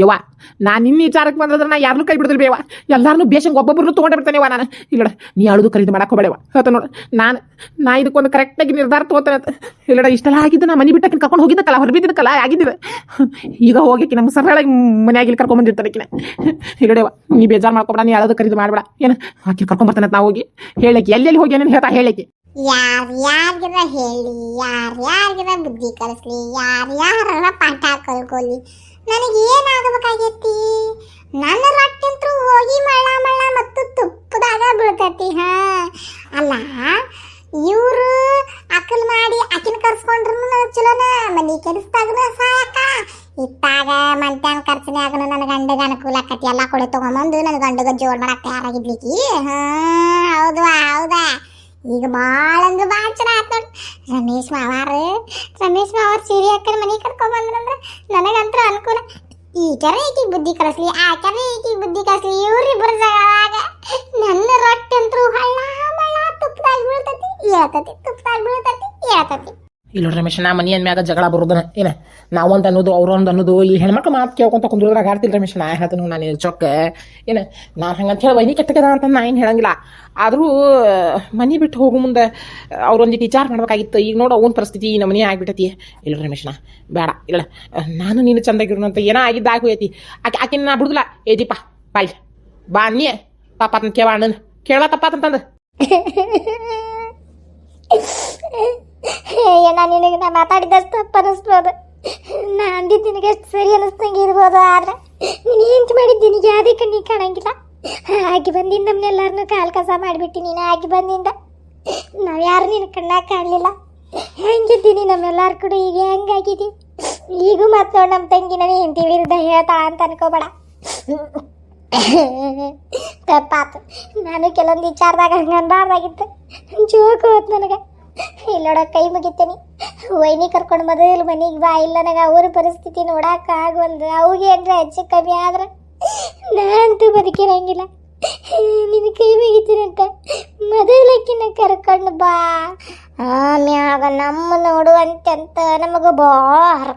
ಯವ್ವ, ನಾನು ನಿನ್ನ ವಿಚಾರಕ್ಕೆ ಬಂದ್ರೆ ನಾ ಯಾರನ್ನೂ ಕೈ ಬಿಡದಿಲ್ಲ ಬೇವ ಎಲ್ಲರನ್ನೂ ಬೇಷಂಗ್ ಒಬ್ಬೊಬ್ಬರನ್ನು ತೊಗೊಂಡೇ ಬಿಡ್ತಾನೆ ನಾನು. ಇಲ್ಲಡ ನೀ ಅಳುದು ಖರೀದಿ ಮಾಡಕ್ಕೆ ಹೋಗಬೇಡವ ಹೇಳ್ತಾ ನೋಡು, ನಾನು, ನಾ ಇದಕ್ಕೊಂದು ಕರೆಕ್ಟಾಗಿ ನಿರ್ಧಾರ ತೊಗೋತಾನೆ ಅಂತ. ಇಲ್ಲಡ ಇಷ್ಟೆಲ್ಲ ಆಗಿದ್ದು ನಾ ಮನೆ ಬಿಟ್ಟಕ್ಕೆ ಕರ್ಕೊಂಡು ಹೋಗಿದ್ದಕ್ಕಲ್ಲ ಹೊರಬಿದ್ದಕ್ಕಲ್ಲ ಆಗಿದ್ದಿಲ್ಲ ಈಗ ಹೋಗಕ್ಕೆ ನಮ್ಮ ಸರಳಾಗಿ ಮನೆಯಾಗಿ ಕರ್ಕೊಂಡ್ ಬಂದಿರ್ತಾನೆ ಇಲ್ಲಡವ ನೀ ಬೇಜಾರು ಮಾಡ್ಕೊಬೇಡ ನೀ ಅಳದು ಖರೀದಿ ಮಾಡಬೇಡ. ಏನು ಆಕಿ ಕರ್ಕೊಂಬರ್ತಾನೆ ನಾ ಹೋಗಿ ಹೇಳಕ್ಕೆ ಎಲ್ಲೆಲ್ಲಿ ಹೋಗಿ ಏನೇನು ಹೇಳ್ತಾ ಹೇಳಕ್ಕೆ ಯಾರ್ ಹೇಳಿ, ಯಾರ್ ಬುದ್ಧಿ ಕಲಿಸ್ಲಿ, ಯಾರ್ ಪಾಠ ನನಗೆ ಏನಾಗಬೇಕಾಗೈತಿ ನನ್ನ ರೊಟ್ಟಿಂತ್ರು ಹೋಗಿ ಮಳ್ಳ ಮಳ್ಳ ಮತ್ತು ತುಪ್ಪದಾಗ ಬೀಳ್ತೈತಿ, ಹಾ? ಅಲ್ಲ, ಇವರು ಅಕಲ್ ಮಾಡಿ ಅಕಿನ ಕರ್ಸ್ಕೊಂಡ್ರು ಚಲೋನ, ಮನಿ ಕೆಲಸದಾಗನು ಸಹಾಯಕ ಇತ್ತಾಗ ಮಂತ್ಯಾನ ಖರ್ಚನ್ಯಾಗನು ನನ್ನ ಗಂಡಗ ಅನುಕೂಲ ಆಕತಿ, ಎಲ್ಲ ಕೊಡೆ ತೊಗೊಂಬಂದು ನನ್ನ ಗಂಡಗ ಜೋಡ್ ಮಾಡಕ್ಕೆ ತಯಾರಾಗಿದ್ಲಿಕ್ಕಿ ಈಗ ಭಾಳ ಅಂದ್ರೆ ಭಾಳ ಚಲೋ ಆಯ್ತು ನೋಡಿ. ರಮೇಶ್ ಮಾವಾರ ರಮೇಶ್ ಮಾವಾರ ಸೀರೆ ಹಾಕೊಂಡು ಮನೆ ಕರ್ಕೊಂಡ್ ನನಗಂತೂ ಅನುಕೂಲ. ಈ ಕೆರ ಈಕಿ ಬುದ್ಧಿ ಕಳಿಸ್ಲಿ ಆ ಕೆರ ಈಕಿಗೆ ಬುದ್ಧಿ ಕಳಿಸ್ಲಿ ಇವ್ರಿಬ್ಬರ ಜಗಳಾಗ ನನ್ನ ರೊಟ್ಟಿ ಅಂತೂ ಹಳ್ಳ ಮಳ್ಳ ತುಪ್ಪದಾಗ ಬೀಳ್ತತಿ, ಏಳ್ತತಿ ತುಪ್ಪದಾಗ ಬೀಳ್ತತಿ ಹೇಳ್ತತಿ ಇಲ್ಲ ರಮೇಶ್, ನಾ ಮನಿ ಅಂದ್ಮ್ಯಾಗ ಜಗಳ ಬರೋದನ, ಏನ? ನಾವೊಂದು ಅನ್ನೋದು, ಅವ್ರೊಂದು ಅನ್ನೋದು, ಈ ಹೆಣ್ಮಕ್ಳು ಮಾತು ಕೇಳ್ಕೊಂತ ಕುಂದ್ರದ್ರಾಗ ಆಡ್ತಿಲ್ಲ ರಮೇಶ್, ನಾ ಹೇಳ್ತೀನಿ ನಾನು ಚೊಕ್ಕ, ಏನ? ನಾನು ಹಂಗಂತ ಹೇಳಿ ವೈನಿ ಕೆಟ್ಟಗದ ಅಂತ ನಾ ಏನು ಹೇಳಂಗಿಲ್ಲ. ಆದರೂ, ಮನೆ ಬಿಟ್ಟು ಹೋಗೋ ಮುಂದೆ ಅವ್ರೊಂದಿಟ್ಟು ವಿಚಾರ ಮಾಡ್ಬೇಕಾಗಿತ್ತು. ಈಗ ನೋಡು ಅವನ ಪರಿಸ್ಥಿತಿ ನಮ್ಮ ಮನೆ ಆಗ್ಬಿಟ್ಟತಿ. ಇಲ್ಲ ರಮೇಶ್, ನಾ ಬೇಡ. ಇಲ್ಲ, ನಾನು ನೀನು ಚಂದಾಗಿರೋಣ ಅಂತ ಏನೋ ಆಗಿದ್ದ ಆಗೋಯ್ತಿ ಆಕೆ ಆಕೆ ನಾ ಬಿಡುದಿಲ್ಲ. ಏ ದೀಪ, ಬಾಯ್. ಬಾ, ನೀ ಪಾಪ ಅಂತ ಕೇಳ ಅಣ್ಣನ ಕೇಳ ತಪ್ಪ ಏನ ನಿನಗೆ ನಾ ಮಾತಾಡಿದಷ್ಟು ತಪ್ಪು ಅನಿಸ್ಬೋದು. ನಾ ಅಂದಿದ್ದು ನಿನಗೆ ಎಷ್ಟು ಸರಿ ಅನಿಸ್ದಂಗೆ ಇರ್ಬೋದು, ಆದ್ರೆ ನೀನು ಏನು ಮಾಡಿದ್ದೀನಿ ಯಾವುದಕ್ಕೆ ನೀ ಕಾಣಂಗಿಲ್ಲ. ಆಗಿ ಬಂದಿಂದ ನಮ್ಮನ್ನೆಲ್ಲರನ್ನೂ ಕಾಲು ಕಸ ಮಾಡಿಬಿಟ್ಟು ನೀನು ಆಗಿ ಬಂದಿಂದ. ನಾವು ಯಾರು ನಿನ್ನ ಕಣ್ಣಾಗ ಕಾಣಲಿಲ್ಲ. ಹೆಂಗಿದ್ದೀನಿ ನಮ್ಮೆಲ್ಲರ ಕೂಡ ಈಗ ಹೆಂಗಾಗಿದ್ದೀನಿ ಈಗೂ ಮತ್ತೆ ನಮ್ಮ ತಂಗಿ ನನಗೆ ಹೆಂಡತಿ ವಿರುದ್ಧ ಹೇಳ್ತಾ ಅಂತ ಅನ್ಕೋಬೇಡ. ತಪ್ಪಾತು. ನಾನು ಕೆಲವೊಂದು ವಿಚಾರದಾಗ ಹಂಗೆ ಅನ್ಬಾರ್ದಾಗಿತ್ತು. ಜೋಕ್ ಹೋತ್ ನನಗೆ. ಇಲ್ಲೋಡ ಕೈ ಮುಗಿತೇನೆ. ವೈನಿ ಕರ್ಕೊಂಡು ಮೊದಲು ಮನೆಗೆ ಬಾ. ಇಲ್ಲ ನನಗೆ ಅವ್ರ ಪರಿಸ್ಥಿತಿ ನೋಡಕ್ಕೆ ಆಗವಲ್ದು ಅವ್ಗೆ ಅಂದ್ರೆ ಹೆಚ್ಚು ಕಮ್ಮಿ ಆದ್ರೆ ನಾನಂತೂ ಬದುಕಿರಂಗಿಲ್ಲ. ನಿನ್ನ ಕೈ ಮುಗಿತೀನಂತ. ಮೊದಲಕ್ಕಿನ ಕರ್ಕೊಂಡು ಬಾ. ಆಮ್ಯಾಗ ನಮ್ಮ ನೋಡುವಂತೆ ನಮಗೆ ಭಾಳ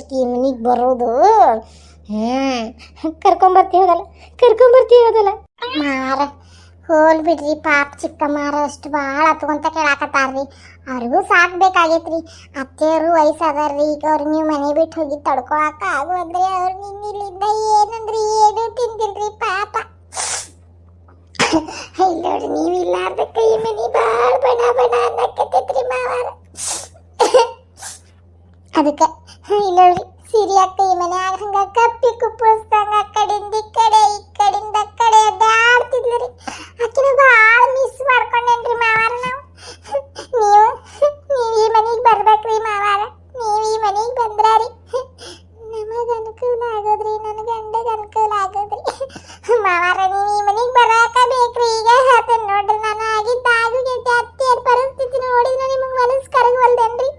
ಕಿ ಮನೆಗೆ ಬರೋದು. ಹ್ಞೂ ಕರ್ಕೊಂಬರ್ತೀವಿ ಕರ್ಕೊಂಬರ್ತೀವದಲ್ಲ ಮಾರ, ಹೋಲ್ ಬಿಡ್ರಿ ಪಾಪ ಚಿಕ್ಕ ಮಾರ, ಅಷ್ಟು ಭಾಳ ಹತ್ಕೊಂತ ಕೇಳಾಕತ್ತಾರ್ರಿ. ಅವ್ರಿಗೂ ಸಾಕ್ಬೇಕಾಗೈತ್ರಿ ಅತ್ತೆಯವರು ವಯಸ್ಸಾದಾರ್ರಿ, ಈಗ ಅವ್ರು ನೀವು ಮನೆ ಬಿಟ್ಟು ಹೋಗಿ ತಡ್ಕೊಳಕ ಆಗುವಂದ್ರೆ ಅವ್ರು ನಿನ್ನಿಲ್ಲಿಂದ ಏನಂದ್ರಿ, ಏನು ತಿಂದಿಲ್ರಿ ಪಾಪ. ಇಲ್ಲ ನೋಡ್ರಿ ನೀವು ಮನೆ ಭಾಳ ಬಣ ಬಣ ಅನ್ನಕತ್ತೈತ್ರಿ ಮಾವಾರ. ಅದಕ್ಕೆ ಇಲ್ಲ ಸಿರಿ ಅಕ್ಕ ಈ ಮನ್ಯಾಗ ಹಂಗ ಕಪ್ಪಿ ಕುಪ್ಪಳಿಸ್ದಂಗ ಆ ಕಡೆಯಿಂದ ಈ ಕಡೆ ಈ ಕಡೆಯಿಂದ ಆ ಕಡೆ ಅಡ್ಡಾಡ್ತಿದ್ಲು ರೀ ಆಕಿನ ಭಾಳ ಮಿಸ್ ಮಾಡ್ಕೊಂಡೇನ್ರಿ ಮಾವಾರ ನಾವು ನೀವು ನೀವು ಈ ಮನೆಗೆ ಬರ್ಬೇಕ್ರಿ ಮಾವಾರ ನೀವು ಈ ಮನೆಗೆ ಬಂದ್ರ ರೀ ನಮಗೆ ಅನುಕೂಲ ಆಗೋದ್ರಿ ನನ್ನ ಗಂಡಗ ಅನುಕೂಲ ಆಗೋದ್ರಿ ಮಾವಾರ ನೀವು ಈ ಮನೆಗೆ ಬರಾಕ ಬೇಕ್ರಿ ಈಗ ಹೇಳ್ತೇನೆ ನೋಡ್ರಿ ನಾನು ಆಗಿದ್ದ ಆಗೋಗೈತೆ ಅತ್ತೆಯರ ಪರಿಸ್ಥಿತಿ ನೋಡಿದ್ರೆ ನಿಮಗೆ ಮನಸ್ಸು ಕರಗವಲ್ದೇನ್ರಿ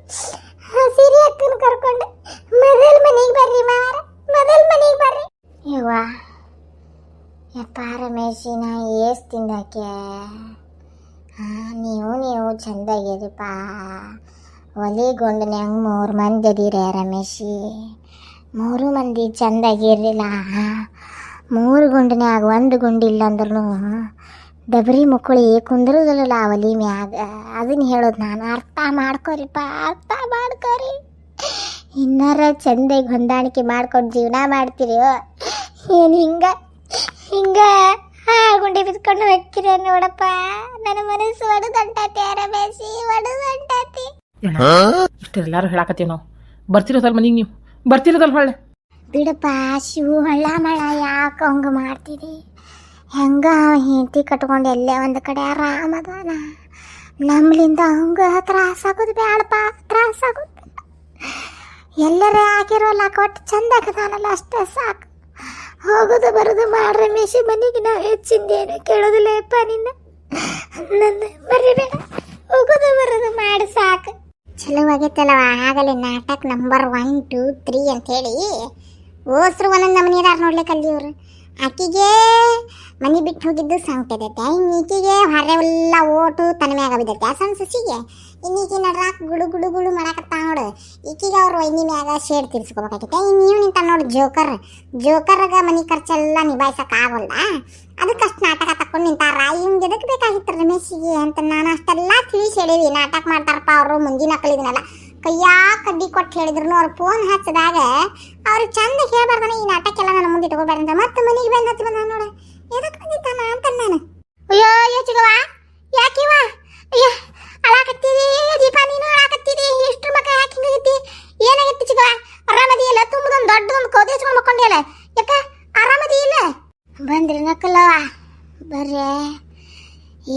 ಸಿರಿ ಅಕ್ಕನ ಕರ್ಕೊಂಡು ಮೊದಲ್ ಮನೆಗೆ ಬರ್ರಿ ಮಾವಾರ ಮೊದಲ್ ಮನೆಗೆ ಬರ್ರಿ ಯವ್ವ ಯಪ್ಪ ರಮೇಶಿನ ಏಸ್ ತಿಂದಕ್ಕೆ ನೀವು ನೀವು ಚಂದಾಗಿರಿಪ್ಪ ಒಲಿ ನಂಗೆ ಮೂರು ಮಂದಿ ಅದೀರ ರಮೇಶಿ ಮೂರು ಮಂದಿ ಚಂದಾಗಿರಲಿಲ್ಲ ಮೂರು ಗುಂಡನ್ಯಾಗ ಒಂದು ಗುಂಡು ಇಲ್ಲ ಅಂದ್ರೂ ಡಬರಿ ಮುಕ್ಕಳಿ ಕುಂದ್ರದಲ್ಲ ಒಲಿ ಮ್ಯಾಗ ಅದನ್ನ ಹೇಳೋದು ನಾನು ಅರ್ಥ ಮಾಡ್ಕೊರಿಪ್ಪ ಅರ್ಥ ಮಾಡ್ಕೊರಿ. ಇನ್ನಾರ ಚಂದಾಗಿ ಹೊಂದಾಣಿಕೆ ಮಾಡ್ಕೊಂಡು ಜೀವನ ಮಾಡ್ತೀರಿ ಏನು ಹಿಂಗ? ಹಿಂಗ ಹಾ ಗುಂಡಿ ಬಿದ್ಕೊಂಡು ಹೋಗ್ತೀರ ನೋಡಪ್ಪ. ನನ್ನ ಮನಸ್ಸು ಒಡದಂಟತಿ ಅರಬೇಸಿ ಒಡು ಇಷ್ಟು ಎಲ್ಲರೂ ಹೇಳಾಕತ್ತೀವಿ ನಾವು? ಬರ್ತಿರೋದಲ್ಲ ಮನೆಗೆ ನೀವು? ಬರ್ತಿರೋದಲ್ಲ ಹೊಳ್ಳೆ. ಬಿಡಪ್ಪ ಶಿವು ಹಳ್ಳ ಮಳ ಯಾಕೆ ಹಂಗ ಮಾಡ್ತೀರಿ? ಹೆಂಗ ಹೆಂಡತಿ ಕಟ್ಕೊಂಡು ಎಲ್ಲೇ ಒಂದು ಕಡೆ ಆರಾಮದಾನ ನಮ್ಲಿಂದ ಹಂಗ ತ್ರಾಸಾಗೋದು ಬೇಡಪ್ಪ ತ್ರಾಸಾಗೋದು ಎಲ್ಲರ ಆಗಿರೋಲ್ಲ ಕೊಟ್ಟು ಚಂದ ಆಗದಾನಲ್ಲ ಅಷ್ಟೇ ಸಾಕು. ಹೋಗೋದು ಬರೋದು ಮಾಡ್ರೆ ಮೇಷಿ ಮನೆಗೆ ನಾವು ಹೆಚ್ಚಿಂದೇನು ಕೇಳೋದಿಲ್ಲ ಯಪ್ಪ ನಿನ್ನ. ನನ್ನ ಬರೀಬೇಡ ಹೋಗೋದು ಬರೋದು ಮಾಡಿ ಸಾಕು. ಚಲೋ ಆಗೈತಲ್ಲವ, ಆಗಲೇ ನಾಟಕ ನಂಬರ್ ಒನ್ ಟೂ ತ್ರೀ ಅಂತ ಹೇಳಿ ಓಸ್ರು ಒಂದೊಂದು ನಮ್ಮನೆ ಇದಾರ ನೋಡ್ಲಿಕ್ಕೆ ಅಲ್ಲಿ ಆಕಿಗೆ ಮನೆ ಬಿಟ್ಟು ಹೋಗಿದ್ದು ಸಂಕಟೈತೆ ಈಕಿಗೆ ಹೊರೆ ಎಲ್ಲ ಓಟು ತನ್ನ ಆಗಬಿದ್ದೈತೆ ಬಿದ್ದೈತೆ. ಆ ಸಣ್ಣ ಸಸಿಗೆ ಇನ್ನೀಕಿ ನಡ್ರಾಕ್ ಗುಡು ಗುಡು ಗುಡು ಮಾಡಕತ್ತ ನೋಡು. ಈಕಿಗೆ ಅವ್ರ ವೈನಿ ಮ್ಯಾಗ ಶೇಡ್ ತೀರ್ಸ್ಕೋಬೇಕಾಗೈತೆ. ಇನ್ನು ನೀವು ನಿಂತ ನೋಡು ಜೋಕರ್. ಜೋಕರ್ಗ ಮನಿ ಖರ್ಚೆಲ್ಲ ನಿಭಾಯಿಸಕ್ ಆಗೋಲ್ಲ. ಅದಕ್ಕಷ್ಟು ನಾಟಕ ತಕೊಂಡು ನಿಂತಾರ. ಇವ್ಗೆ ಎದಕ್ಕೆ ಬೇಕಾಗಿತ್ತು ರಮೇಶಿಗೆ ಅಂತ ನಾನು ಅಷ್ಟೆಲ್ಲ ತಿಳಿಸಿ ಹೇಳಿವಿ ನಾಟಕ ಮಾಡ್ತಾರಪ್ಪ ಅವರು, ಮುಂದಿನ ಕಲಿದಿನಲ್ಲ ಕೈಯಾ ಕಡ್ಡಿ ಕೊಟ್ಟು ಹೇಳಿದ್ರು ಅವ್ರು ಫೋನ್ ಹಚ್ಚಿದಾಗ ಅವ್ರು ಚಂದ ಹೇಳ್ಬಾರ್ದಾನೆ, ಈ ನಾಟಕ ಎಲ್ಲ ನನ್ನ ಮುಂದೆ ಇಟ್ಕೋಬಾರ್ದಂತ ಮತ್ತೆ ಮನೆಗೆ ಬಂದು ಹಚ್ಚಿ ಬಂದ ನೋಡ. ಎದಕ್ಕೆ ಬಂದಿತ್ತಾನ ಅಂತ ನಾನು. ಅಯ್ಯೋ ಯೋಚಿಗವಾ ಯಾಕಿವ ಅಯ್ಯ. ಅಳಾಕತ್ತೀರಿ? ದೀಪ, ನೀನು ಅಳಾಕತ್ತೀರಿ? ಇಷ್ಟ್ರ ಮಕ್ಕ ಯಾಕೆ ಹಿಂಗಾಗೈತಿ ಏನಾಗೈತಿ ಚಿಗವ ಆರಾಮದಿ ಇಲ್ಲ? ತುಂಬದೊಂದು ದೊಡ್ಡದೊಂದು ಕೋದೆ ಹಚ್ಕೊಂಡು ಮಕ್ಕೊಂಡಿಯಲ್ಲ ಯಾಕ? ಆರಾಮದಿ ಇಲ್ಲ? ಬಂದ್ರಿ ನಕ್ಕಲ್ಲವ ಬರ್ರೆ.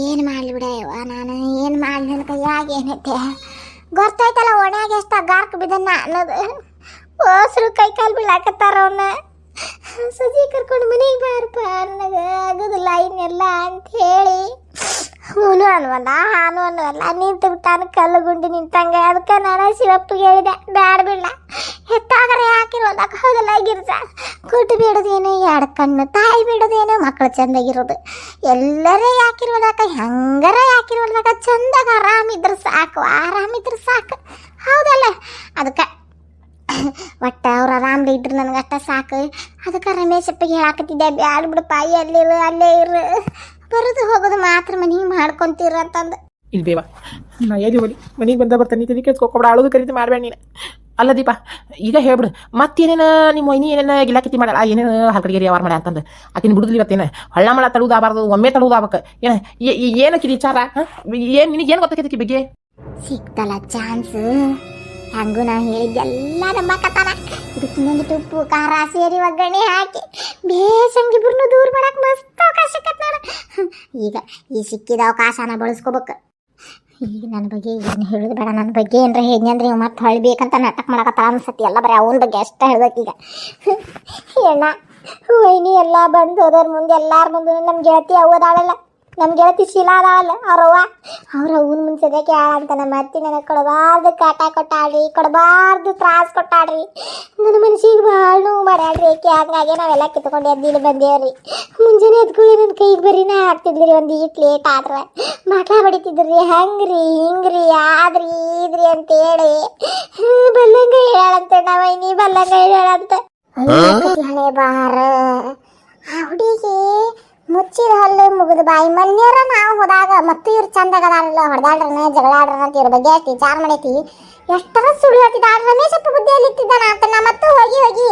ಏನು ಮಾಡ್ಲಿ ನಾನು? ಏನು ಮಾಡಲಿ ನನ್ನ ಕೈಯಾಗ ಏನೈತೆ ಗೊತ್ತಾಯ್ತಲ್ಲ ಒಣಾಗ ಎಷ್ಟು ಗಾರ್ಕ್ ಬಿದ್ದನ್ನ ಅನ್ನೋದು. ಓಸ್ರು ಕೈ ಕಾಲು ಬೀಳಾಕತ್ತಾರ ಅವನ್ನ ಸಜಿ ಕರ್ಕೊಂಡು ಮನೆಗೆ ಬಾರಪ್ಪ, ನನಗೆ ಆಗೋದಿಲ್ಲ, ಇನ್ನೆಲ್ಲ ಅಂತ ಹೇಳಿ. ಹೂನು ಅನ್ವಲ್ಲ ಹಾನು ಅನ್ವಲ್ಲ ನಿಂತು ಬಿಟ್ಟಾನು ಕಲ್ಲು ಗುಂಡಿ ನಿಂತಂಗೆ. ಅದಕ್ಕೆ ನಾನು ಶಿವಪ್ಪಗೆ ಹೇಳಿದೆ, ಬ್ಯಾಡ ಬಿಡ್ಲ. ಹೆತ್ತಾಗರೆ ಹಾಕಿರೋಲ್ಲ ಹೌದಲ್ಲ, ಗಿರ್ಜ. ಕುಟ್ಟು ಬಿಡೋದೇನು, ಎರಡು ಕಣ್ಣು, ತಾಯಿ ಬಿಡೋದೇನು ಮಕ್ಕಳು ಚಂದಾಗಿರೋದು. ಎಲ್ಲರೇ ಯಾಕಿರೋದಾಗ ಹೆಂಗರ ಯಾಕಿರೋದಾಗ ಚಂದಾಗ ಆರಾಮಿದ್ರೆ ಸಾಕು ಆರಾಮಿದ್ರೆ ಸಾಕು. ಹೌದಲ್ಲ? ಅದಕ್ಕೆ ಒಟ್ಟು ಅವ್ರು ಆರಾಮ್ಲಿ ಇದ್ರು ನನಗೆ ಅಷ್ಟ ಸಾಕು. ಅದಕ್ಕೆ ರಮೇಶಪ್ಪಗೆ ಹೇಳಾಕತ್ತಿದ್ದೆ, ಬ್ಯಾಡ ಬಿಡಪ್ಪ ಅಲ್ಲೇ ಇರು ಅಲ್ಲೇ ಇರು. ಬರೋದು ಹೋಗೋದು ಮಾತ್ರ ಮನೆಗೆ ಮಾಡ್ಕೊಂತೀರ ಅಂತಂದು. ಇಲ್ಲಿ ಬೇವ ನಾ ಎದಿ ಹೋಲಿ ಮನೆಗೆ ಬಂದ ಬರ್ತಾನೆ ತಲೆ ಕೆಡ್ಸ್ಕೊಕೊಬೇಡ ಅಳೋದು ಕರೀತಿ ಮಾಡಬೇಡ ನೀನು. ಅಲ್ಲ ದೀಪ ಈಗ ಹೇಳ್ಬಿಡು ಮತ್ತೇನೇನ ನಿಮ್ಮ ಮೈನಿ ಏನೇನ ಗಿಲಾಕಿತಿ ಮಾಡಲ್ಲ ಏನೇನು ಹಲ್ಕಡಿಗೇರಿ ಯಾವಾರ ಮಾಡ ಅಂತಂದು. ಆಕಿನ ಬಿಡುದಿಲ್ಲ ಇವತ್ತೇನ? ಹಳ್ಳ ಮಳ ತಳುವುದಾಗಬಾರ್ದು ಒಮ್ಮೆ ತಳುವುದಾಗಬೇಕು ಏನ ಏನಕ್ಕಿದ ವಿಚಾರ ಏನು ನಿನಗೆ ಏನು ಗೊತ್ತಾಕೈತಿ ಬಗ್ಗೆ? ಸಿಕ್ತಲ್ಲ ಚಾನ್ಸ್. ಹಂಗೂ ನಾ ಹೇಳಿದ್ದೆಲ್ಲ ನಂಬಕತ್ತಾನ ಇದಕ್ಕೆ ಇನ್ನೊಂದಿಟ್ಟು ತುಪ್ಪು, ಖಾರ ಸೇರಿ ಒಗ್ಗರಣೆ ಹಾಕಿ, ಬೇಸಂಗಿ ಬುರ್ನು ದೂರ ಮಾಡಕ್ಕೆ ಮಸ್ತ್ ಅವಕಾಶ ಸಿಕ್ಕತ್ ಈಗ ಈ ಸಿಕ್ಕಿದ ಅವಕಾಶನ ಬಳಸ್ಕೋಬೇಕು. ಈಗ ನನ್ನ ಬಗ್ಗೆ ಏನು ಹೇಳೋದು ಬೇಡ ನನ್ನ ಬಗ್ಗೆ ಏನರ ಹೇಗೆ ಇವ್ ಮತ್ತೆ ಹೊಳ್ಬೇಕಂತ ನಾಟಕ ಮಾಡಕತ್ತಾಳ ಅನ್ಸತಿ ಎಲ್ಲ ಬರೀ ಅವನ ಬಗ್ಗೆ ಅಷ್ಟೇ ಹೇಳ್ಬೇಕು ಈಗ. ಹೇಳ ವೈನಿ ಎಲ್ಲ ಬಂದು ಹೋದವ್ರ ಮುಂದೆ ಎಲ್ಲಾರ ಮುಂದೆ ನಮ್ಮ ಗೆಳತಿ ಅವದಾಳಲ್ಲ ನಮ್ಮ ಗೆಳತಿ ಶಿಲಾಲ ಅಲ್ಲ ಅವ್ರವ್ವ. ಅವ್ರ ಅವ್ವನ ಕೇಳ ಅಂತ ನಮ್ಮ ಅತ್ತಿ ನನಗೆ ಕೊಡಬಾರ್ದು ಕಾಟ ಕೊಟ್ಟಾಡ್ರಿ ಕೊಡಬಾರ್ದು ತ್ರಾಸ್ ಕೊಟ್ಟಾಡ್ರಿ ನನ್ನ ಮನಸ್ಸಿಗೆ ಭಾಳ ನೋವು ಮಾಡ್ಯಾಡ್ರಿ ಏಕೆ ಹಂಗಾಗಿ ನಾವೆಲ್ಲ ಕಿತ್ಕೊಂಡು ಎದ್ದಿಲ್ಲಿ ಬಂದೇವ್ರಿ. ಮುಂಜಾನೆ ಎದ್ಕೊಳ್ಳಿ ನನ್ನ ಕೈಗೆ ಬರೀನ ಹಾಕ್ತಿದ್ರಿ ಒಂದು ಈಟ್ ಲೇಟ್ ಆದ್ರೆ. ಮಾಟ್ಲಾ ಬಡಿತಿದ್ರಿ ಹಂಗ್ರಿ ಹಿಂಗ್ರಿ ಆದ್ರಿ ಇದ್ರಿ ಅಂತ ಹೇಳಿ ಬಲ್ಲಂಗ ಹೇಳಂತ ನೀ ಬಲ್ಲಂಗ ಹೇಳಂತ ಹಳೆ ಬಾರ ಆ ಹುಡುಗಿ ಮುಚ್ಚಿದ ಹಲ್ಲು ಮುಗಿದ ಬಾಯಿ ಮನ್ಯರ ನಾವು ಹೋದಾಗ ಮತ್ತು ಇವ್ರು ಚಂದಾಗ ಅದಾರಲ್ಲ ಹೊಡೆದಾಡ್ರನ, ಜಗಳಾಡ್ರನ ಅಂತ ಇವ್ರ ಬಗ್ಗೆ ಅಷ್ಟು ವಿಚಾರ ಮಾಡೈತಿ. ಎಷ್ಟರ ಸುಳ್ಳು ಹೇಳ್ತಿದ್ದ? ಆ ರಮೇಶಪ್ಪ ಬುದ್ಧಿಯಲ್ಲಿ ಇತ್ತಿದ್ದಾನ ಅಂತ ನಾ ಮತ್ತು ಹೋಗಿ ಹೋಗಿ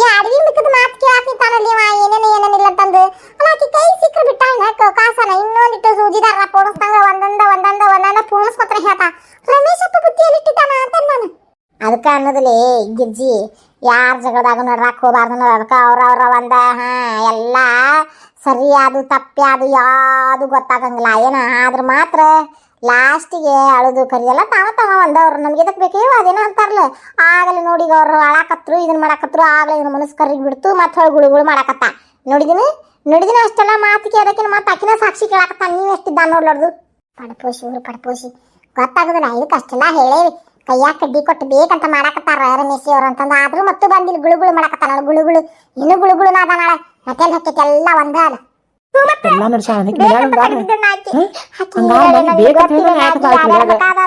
ಈ ಅಡವಿ ಮಿಕ್ಕದ ಮಾತು ಕೇಳಾಕಿತ್ತಾನಲ್ಲಿ ಅವ, ಏನೇನು ಏನೇನಿಲ್ಲ ತಂದು ಅಲ್ಲ ಕೈ ಸಿಕ್ಕರು ಬಿಟ್ಟಾಳ ಕಾಸನ, ಇನ್ನೊಂದಿಟ್ಟು ಸೂಜಿದಾರ ಪೋಣಿಸ್ದಂಗ ಒಂದೊಂದ ಒಂದೊಂದ ಒಂದೊಂದ ಪೋಣಿಸ್ಕೊತ್ರ ಹೇಳ್ತಾ. ರಮೇಶಪ್ಪ ಬುದ್ಧಿಯಲ್ಲಿ ಇಟ್ಟಿದ್ದಾನ ಅಂತ ನಾನು ಅದಕ್ಕೆ ಅನ್ನೋದಿಲ್ಲ ಗಿರ್ಜಿ, ಯಾರ ಜಗಳದಾಗ ನಡ್ರಾಕ್ ಹೋಗ್ಬಾರ್ದು ಅದಕ್ಕೆ ಅವ್ರವ್ರ ಒಂದ, ಹಾ, ಎಲ್ಲ ಸರಿಯಾದು ತಪ್ಪ್ಯಾದು ಯಾವುದು ಗೊತ್ತಾಗಂಗಿಲ್ಲ. ಏನ, ಆದ್ರೆ ಮಾತ್ರ ಲಾಸ್ಟಿಗೆ ಅಳದು ಕರಿಯಲ್ಲ, ತಾವ ತಾವ ಒಂದವ್ರು ನಮ್ಗೆ ಎದಕ್ ಬೇಕೇ? ಅದೇನೋ ಅಂತಾರಲ್ಲ. ಆಗಲೇ ನೋಡಿ ಅವ್ರು ಅಳಾಕತ್ರು ಇದನ್ನ ಮಾಡಾಕತ್ರು, ಆಗಲೇ ಇದನ್ನ ಮನಸ್ಸು ಕರಿಗೆ ಬಿಡ್ತು, ಮತ್ತೆ ಹೊಳ್ ಗುಳುಗುಳು ಮಾಡಾಕತ್ತ. ನೋಡಿದಿನಿ? ನೋಡಿದಿನ ಅಷ್ಟೆಲ್ಲ ಮಾತು ಕೇಳಕಿನ ಮತ್ತೆ ಅಕ್ಕಿನ ಸಾಕ್ಷಿ ಕೇಳಾಕತ್ತ ನೀವು ಎಷ್ಟಿದ್ದ ನೋಡ್ಲಾರ್ದು ಪಡಪೋಶಿ, ಇವ್ರು ಪಡಪೋಶಿ. ನಾ ಇದಕ್ಕೆ ಅಷ್ಟೆಲ್ಲ ಹೇಳೇವಿ. ಕೈಯಾಗ ಕಡ್ಡಿ ಕೊಟ್ಟು ಬೇಕಂತ ಮಾಡಾಕತ್ತಾರ ರಮೇಶಿ ಅವ್ರು ಅಂತಂದ. ಆದ್ರೂ ಮತ್ತು ಬಂದಿಲ್ಲ ಗುಳುಗುಳು ಮಾಡಾಕತ್ತಾನ. ಗುಳುಗುಳು, ಇನ್ನು ಗುಳುಗುಳು ನಾದ ನಾಳೆ ಮತ್ತೆ ಹಕ್ಕೈತಿ ಎಲ್ಲ ಒಂದೇ ಎಲ್ಲ ನಡ್ಸ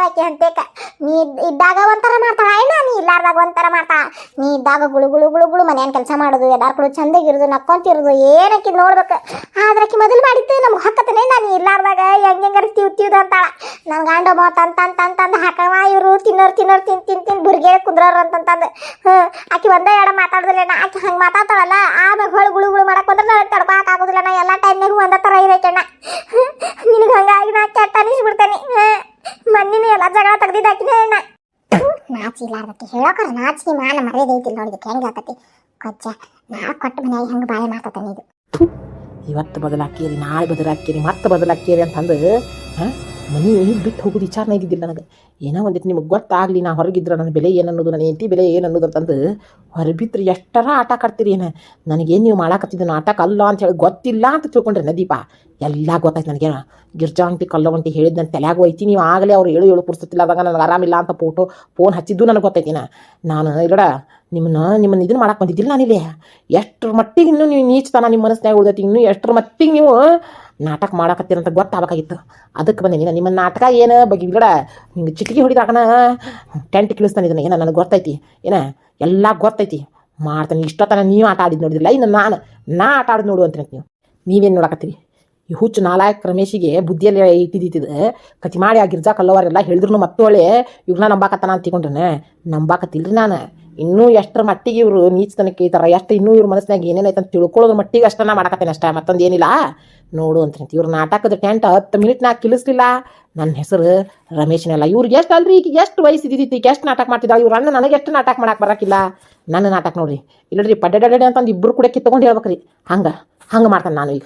ಆಕಿ ಅಂತೇಕ. ನೀ ಇದ್ದಾಗ ಒಂಥರ ಮಾಡ್ತಾಳ ಏನ ನೀ ಇಲ್ಲಾರ್ದಾಗ ಒಂಥರ ಮಾಡ್ತಾಳ? ನೀ ಇದ್ದಾಗ ಗುಳು ಗುಳು ಗುಳು ಗುಳು ಮನೆಯನ್ ಕೆಲಸ ಮಾಡೋದು ಎಲ್ಲಾರ್ ಕೂಡ ಚಂದಾಗಿರೋದು ನಕ್ಕೊಂತಿರೋದು ಏನಕ್ಕಿ ನೋಡ್ಬೇಕು? ಆದ್ರ ಆಕಿ ಮೊದಲು ಮಾಡಿದ್ದು ನಮ್ಗೆ ನಾ ನಾನು ಇಲ್ಲಾರ್ದಾಗ ಹೆಂಗ್ ಹೆಂಗಾರ ತಿವ್ ತಿವ್ದು ಅಂತಾಳ. ನನ್ ಗಂಡ ಮೋತ ಅಂತ ಅಂತ ಅಂತಂದು ಹಾಕವ ಇವರು ತಿನ್ನೋರು ತಿನ್ನೋರು ತಿನ್ ತಿನ್ ತಿನ್ ಬುರ್ಗೆ ಕುಂದ್ರೋರು ಅಂತಂತಂದು ಹ್ಮ್ ಆಕಿ ಒಂದೇ ಎಡ ಮಾತಾಡುದಿಲ್ಲ ಆಕೆ ಹಂಗೆ ಮಾತಾಡ್ತಾಳಲ್ಲ ಆಮೇಲೆ ಹೊಳ ಗುಳು ಗುಳು ಮಾಡಕ್ಕೆ ಬಂದ್ರೆ ನನಗೆ ತಡ್ಕೊಳಕ್ ಆಗೋದಿಲ್ಲ ನಾ ಎಲ್ಲ ಟೈಮ್ನಾಗೂ ತರ ಥರ ಕಣ್ಣ ನಿನಗೆ ಹಂಗಾಗಿ ನಾ ಕೆಟ್ಟ ಅನಿಸ್ಬಿಡ್ತೇನೆ. ಮಣ್ಣಿನ ಎಲ್ಲ ಜಗಳ ತೆಗ್ದಿದ್ದಾಕಿನ ಅಣ್ಣ. ನಾಚಿ ಇಲ್ಲಾರ್ದಕ್ಕೆ ಹೇಳೋಕರ ನಾಚಿಗೆ ಮಾನ ಮರ್ಯಾದೆ ಐತಿಲ್ಲ ನೋಡಿದಕ್ಕೆ ಹೆಂಗೆ ಆತತಿ ಕೊಚ್ಚ ನಾ ಕೊಟ್ಟ ಮನ್ಯಾಗ ಹೆಂಗೆ ಬಾಳೆ ಮಾಡ್ತಾನೆ ಇದು. ಇವತ್ತು ಬದಲಾಕೀರಿ ನಾಳೆ ಬದಲಾಕೀರಿ ಮತ್ತೆ ಬದಲಾಕೀರಿ ಅಂತಂದು, ಹಾಂ? ಮನೆ ಬಿಟ್ಟು ಹೋಗೋದು? ವಿಚಾರನೇ ಇದ್ದಿದ್ದಿಲ್ಲ ನನಗೆ. ಏನೋ ಒಂದಿಟ್ಟು ನಿಮಗೆ ಗೊತ್ತಾಗಲಿ, ನಾ ಹೊರಗಿದ್ರೆ ನನ್ನ ಬೆಲೆ ಏನು ಅನ್ನೋದು ನನ್ನ ಹೆಂಡತಿ ಬೆಲೆ ಏನು ಅನ್ನೋದು ಅಂತಂದು ಹೊರಬಿದ್ರೆ ಎಷ್ಟರ ಆಟ ಕಾಡ್ತೀರಿ ಏನು? ನನಗೇನು ನೀವು ಮಾಡಾಕತ್ತಿದ್ದು? ನಾಟಕ ಅಲ್ಲ ಅಂತ ಹೇಳಿ ಗೊತ್ತಿಲ್ಲ ಅಂತ ತಿಳ್ಕೊಂಡ್ರೆ ನದೀಪ ಎಲ್ಲ ಗೊತ್ತಾಯ್ತು ನನಗೆ ಗಿರ್ಜಾ ಅಂಟಿ ಕಲ್ಲವಂಟಿ ಹೇಳಿದ್ ನನ್ನ ತಲೆಯಾಗ ಹೋಯ್ತಿ. ನೀವು ಆಗಲೇ ಅವ್ರು ಏಳು ಏಳು ಪುರ್ಸತ್ತಿಲ್ಲ ಅದಾಗ ನನಗೆ ಆರಾಮಿಲ್ಲ ಅಂತ ಫೋಟೋ, ಫೋನ್ ಹಚ್ಚಿದ್ದು ನನಗೆ ಗೊತ್ತೈತಿನ ನಾನು ಇಲ್ಲಡ ನಿಮ್ಮನ್ನ ನಿಮ್ಮನ್ನ ಇದನ್ನ ಮಾಡಕ್ಕೆ ಬಂದಿದ್ದಿಲ್ಲ ನಾನಿಲ್ಲಿ. ಎಷ್ಟರ ಮಟ್ಟಿಗೆ ಇನ್ನೂ ನೀವು ನೀಚ್ತಾನ ನಿಮ್ಮ ಮನಸ್ಸಿನಾಗ ಉಳ್ದೈತಿ. ಇನ್ನೂ ಎಷ್ಟರ ಮಟ್ಟಿಗೆ ನೀವು ನಾಟಕ ಮಾಡಕತ್ತೀರಂತ ಗೊತ್ತಾಗಬೇಕಾಗಿತ್ತು. ಅದಕ್ಕೆ ಬಂದೆ ನೀನು. ನಿಮ್ಮ ನಾಟಕ ಏನು? ಬಗ್ಗೆ ಗಿಡ ಹಿಂಗೆ ಚಿಟಿಕೆ ಹೊಡಿದಾಗನ ಟೆಂಟ್ ಕಿಳಿಸ್ತಾನೆ ಇದನ್ನ. ಏನ ನನಗೆ ಗೊತ್ತೈತಿ. ಏನ? ಎಲ್ಲ ಗೊತ್ತೈತಿ. ಮಾಡ್ತಾನೆ. ಇಷ್ಟೊತ್ತನ ನೀವು ಆಟ ಆಡಿದ್ದು ನೋಡಿದಿಲ್ಲ ಇನ್ನು ನಾನು ನಾ ಆಟ ಆಡಿದ್ ನೋಡು ಅಂತ ನೀವು. ನೀವೇನು ನೋಡಕತ್ತೀರಿ? ಈ ಹುಚ್ಚು ನಾಲಾಯಕ್ ರಮೇಶಿಗೆ ಬುದ್ಧಿಯಲ್ಲಿ ಇಟ್ಟಿದ್ದಿದ್ದು. ಕತಿ ಮಾಡಿ ಆ ಗಿರ್ಜಾ ಕಲ್ಲವರೆಲ್ಲ ಹೇಳಿದ್ರು ಮತ್ತೆ ಒಳ್ಳೆ ಇವ್ರನ್ನ ನಂಬಾಕತ್ತಾನ ಅಂತ ತಿಳ್ಕೊಂಡ್ರೆ ನಂಬಾಕತ್ತಿಲ್ರಿ ನಾನು. ಇನ್ನೂ ಎಷ್ಟರ ಮಟ್ಟಿಗೆ ಇವರು ನೀಚತನಕ್ಕೆ ಈ ಥರ ಎಷ್ಟು ಇನ್ನೂ ಇವ್ರ ಮನಸ್ಸಿನಾಗ ಏನೇನೈತೆ ಅಂತ ತಿಳ್ಕೊಳ್ಳೋದ್ರ ಮಟ್ಟಿಗೆ ಅಷ್ಟನ್ನ ಮಾಡಕತ್ತೇನೆ ಅಷ್ಟೇ. ಮತ್ತೊಂದು ಏನಿಲ್ಲ. ನೋಡು ಅಂತ ಇವ್ರ ನಾಟಕದ ಟೆಂಟ್ ಹತ್ತು ಮಿನಿಟ್ನಾಗ ಕಿಲಿಸ್ಲಿಲ್ಲ. ನನ್ನ ಹೆಸರು ರಮೇಶ್ನೆಲ್ಲ ಇವ್ರಿಗೆ ಎಷ್ಟು ಅಲ್ರಿ ಈಗ ಎಷ್ಟು ವಯಸ್ಸಿದ್ದಿತ್ತು ಈಗ ಎಷ್ಟು ನಾಟಕ ಮಾಡ್ತಿದ್ದಾಳೆ ಇವ್ರ ಅಣ್ಣ ನನಗೆ ಎಷ್ಟು ನಾಟಕ ಮಾಡಕ್ಕೆ ಬರೋಕ್ಕಿಲ್ಲ ನನ್ನ ನಾಟಕ ನೋಡ್ರಿ. ಇಲ್ಲರಿ ಪಡ್ಡಡಡೆ ಅಂತಂದು ಇಬ್ಬರು ಕೂಡ ಕಿತ್ಕೊಂಡು ಹೇಳ್ಬೇಕ್ರಿ. ಹಂಗೆ ಹಂಗೆ ಮಾಡ್ತಾನೆ ನಾನು ಈಗ.